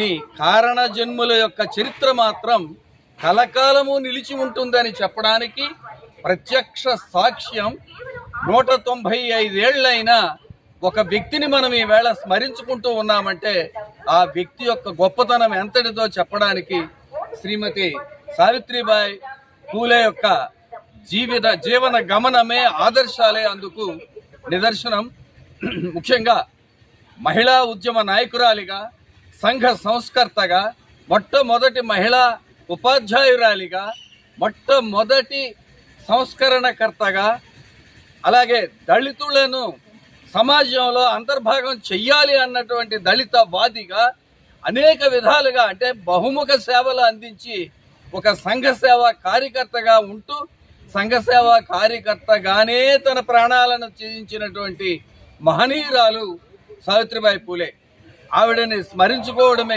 ఈ కారణ జన్ముల యొక్క చరిత్ర మాత్రం కలకాలము నిలిచి ఉంటుందని చెప్పడానికి ప్రత్యక్ష సాక్ష్యం నూట తొంభై ఐదేళ్ళైనా ఒక వ్యక్తిని మనం ఈవేళ స్మరించుకుంటూ ఉన్నామంటే ఆ వ్యక్తి యొక్క గొప్పతనం ఎంతటిదో చెప్పడానికి శ్రీమతి సావిత్రిబాయి పూలే యొక్క జీవిత జీవన గమనమే ఆదర్శాలే అందుకు నిదర్శనం. ముఖ్యంగా మహిళా ఉద్యమ నాయకురాలిగా సంఘ సంస్కర్తగా మొట్టమొదటి మహిళా ఉపాధ్యాయురాలిగా మొట్టమొదటి సంస్కరణకర్తగా అలాగే దళితులను సమాజంలో అంతర్భాగం చెయ్యాలి అన్నటువంటి దళిత వాదిగా అనేక విధాలుగా అంటే బహుముఖ సేవలు అందించి ఒక సంఘ సేవ కార్యకర్తగా ఉంటూ సంఘ సేవ కార్యకర్తగానే తన ప్రాణాలను త్యజించినటువంటి మహనీయురాలు సావిత్రిబాయి పూలే. ఆవిడని స్మరించుకోవడమే